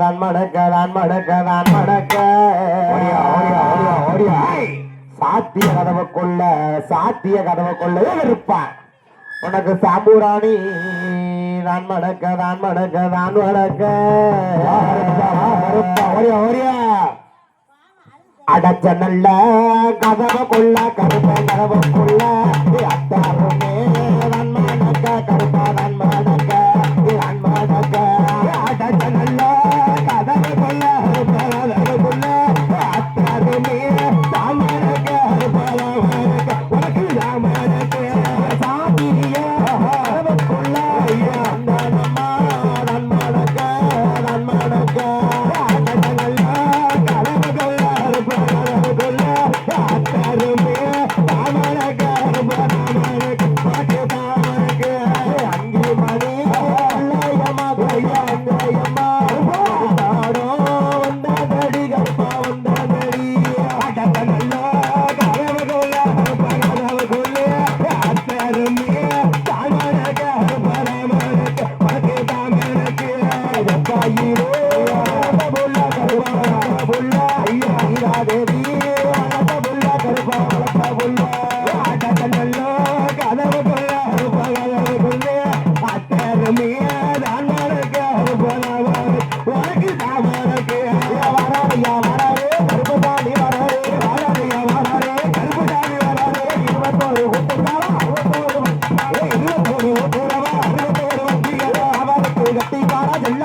நான் மடக்க நான் மடக்க நான் மடக்க. சாத்திய கதவை கொள்ள சாத்திய கதவை கொள்ளவே இருப்பான் உனக்கு சாம்பூராணி நான் மடக்க நான் மடக்க நான் மடக்க. அடச்ச நல்ல கதவை கொள்ள கதவை கதவை கொள்ள அத்தாருமே அவருக்கு கட்டி பாரா செல்ல